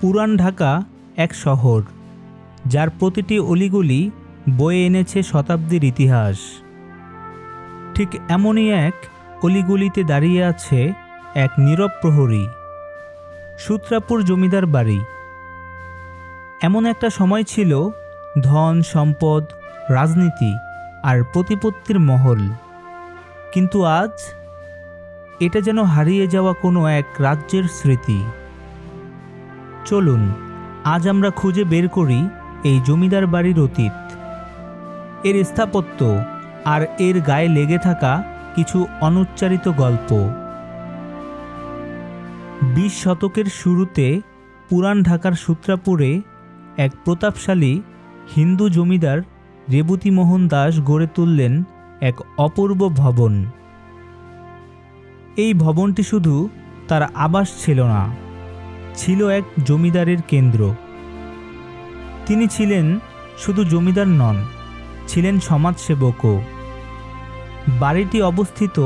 পুরান ঢাকা এক শহর, যার প্রতিটি অলিগলি বয়ে এনেছে শতাব্দীর ইতিহাস। ঠিক এমনই এক অলিগলিতে দাঁড়িয়ে আছে এক নীরব প্রহরী, সূত্রাপুর জমিদার বাড়ি। এমন একটা সময় ছিল ধন, সম্পদ, রাজনীতি আর প্রতিপত্তির মহল। কিন্তু আজ এটা যেন হারিয়ে যাওয়া কোনো এক রাজ্যের স্মৃতি। চলুন, আজ আমরা খুঁজে বের করি এই জমিদার বাড়ির অতীত। এর স্থাপত্য আর এর গায়ে লেগে থাকা কিছু অনুচ্চারিত গল্প। বিশ শতকের শুরুতে পুরান ঢাকার সূত্রাপুরে এক প্রতাপশালী হিন্দু জমিদার রেবতীমোহন দাস গড়ে তুললেন এক অপূর্ব ভবন। এই ভবনটি শুধু তার আবাস ছিল না ছিল এক জমিদারের কেন্দ্র। তিনি ছিলেন শুধু জমিদার নন, ছিলেন সমাজসেবকও। বাড়িটি অবস্থিত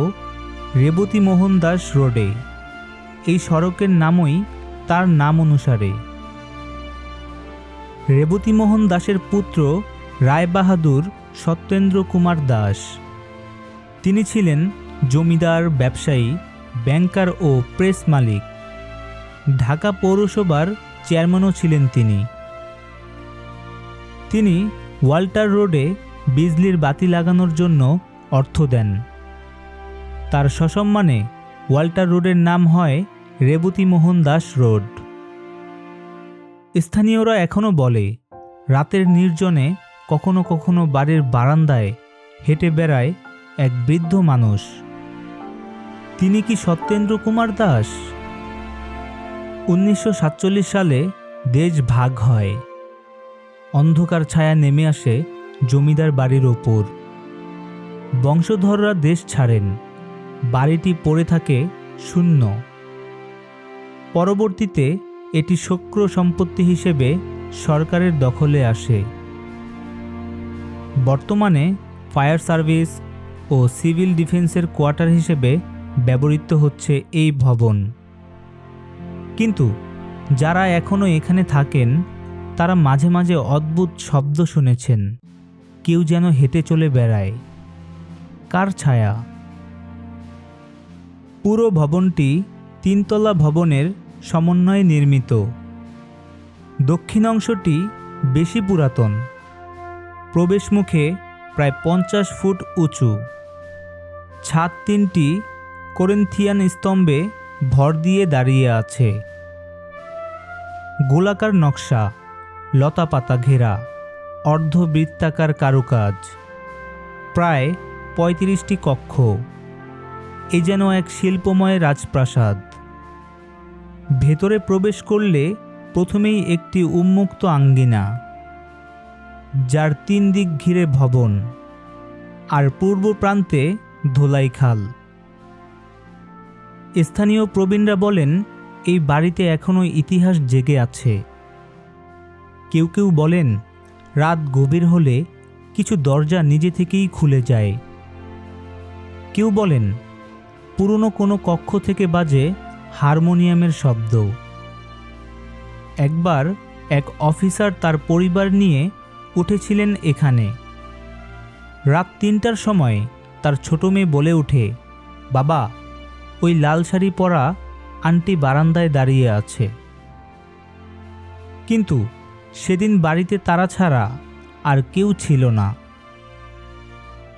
রেবতী মোহন দাস রোডে। এই সড়কের নামই তার নাম অনুসারে। রেবতী মোহন দাসের পুত্র রায়বাহাদুর সত্যেন্দ্র কুমার দাস। তিনি ছিলেন জমিদার, ব্যবসায়ী, ব্যাংকার ও প্রেস মালিক। ঢাকা পৌরসভার চেয়ারম্যানও ছিলেন তিনি। তিনি ওয়াল্টার রোডে বিজলির বাতি লাগানোর জন্য অর্থ দেন। তার সসম্মানে ওয়াল্টার রোডের নাম হয় রেবতী মোহন দাস রোড। স্থানীয়রা এখনও বলে, রাতের নির্জনে কখনো কখনো বাড়ির বারান্দায় হেঁটে বেড়ায় এক বৃদ্ধ মানুষ। তিনি কি সত্যেন্দ্র কুমার দাস? উনিশশো সাতচল্লিশ সালে দেশ ভাগ হয়। অন্ধকার ছায়া নেমে আসে জমিদার বাড়ির ওপর। বংশধররা দেশ ছাড়েন। বাড়িটি পড়ে থাকে শূন্য। পরবর্তীতে এটি শক্র সম্পত্তি হিসেবে সরকারের দখলে আসে। বর্তমানে ফায়ার সার্ভিস ও সিভিল ডিফেন্সের কোয়ার্টার হিসেবে ব্যবহৃত হচ্ছে এই ভবন। কিন্তু যারা এখনও এখানে থাকেন, তারা মাঝে মাঝে অদ্ভুত শব্দ শুনেছেন। কেউ যেন হেঁটে চলে বেড়ায়। কার ছায়া? পুরো ভবনটি তিনতলা ভবনের সমন্বয়ে নির্মিত। দক্ষিণ অংশটি বেশি পুরাতন। প্রবেশমুখে প্রায় পঞ্চাশ ফুট উঁচু। ছাদ তিনটি করিন্থিয়ান স্তম্ভে ভর দিয়ে দাঁড়িয়ে আছে। গোলাকার নকশা লতাপাতা ঘেরা অর্ধবৃত্তাকার কারুকাজ। প্রায় পঁয়ত্রিশটি কক্ষ। এ যেন এক শিল্পময় রাজপ্রাসাদ। ভেতরে প্রবেশ করলে প্রথমেই একটি উন্মুক্ত আঙ্গিনা, যার তিন দিক ঘিরে ভবন, আর পূর্ব প্রান্তে ধোলাই খাল। স্থানীয় প্রবীণরা বলেন, এই বাড়িতে এখনও ইতিহাস জেগে আছে। কেউ কেউ বলেন, রাত গভীর হলে কিছু দরজা নিজে থেকেই খুলে যায়। কেউ বলেন, পুরনো কোনো কক্ষ থেকে বাজে হারমোনিয়ামের শব্দ। একবার এক অফিসার তার পরিবার নিয়ে উঠেছিলেন এখানে। রাত তিনটার সময় তার ছোট মেয়ে বলে ওঠে, বাবা ওই লাল শাড়ি পরা আন্টি বারান্দায় দাঁড়িয়ে আছে। কিন্তু সেদিন বাড়িতে তারা ছাড়া আর কেউ ছিল না।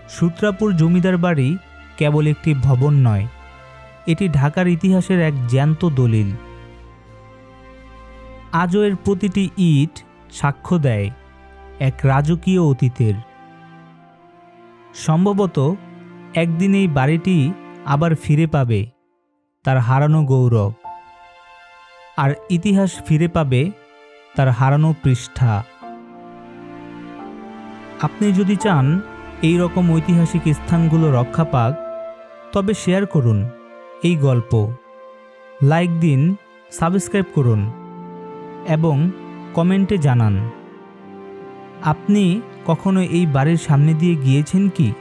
সূত্রাপুর জমিদার বাড়ি কেবল একটি ভবন নয়, এটি ঢাকার ইতিহাসের এক জ্যান্ত দলিল। আজও এর প্রতিটি ইট সাক্ষ্য দেয় এক রাজকীয় অতীতের। সম্ভবত একদিন এই বাড়িটি আবার ফিরে পাবে। তার হারানো গৌরব। আর ইতিহাস ফিরে পাবে তার হারানো পৃষ্ঠা। আপনি যদি চান এই রকম ঐতিহাসিক স্থানগুলো রক্ষা পাক, তবে শেয়ার করুন এই গল্প। লাইক দিন, সাবস্ক্রাইব করুন এবং কমেন্টে জানান। আপনি কখনো এই বাড়ির সামনে দিয়ে গিয়েছেন কি?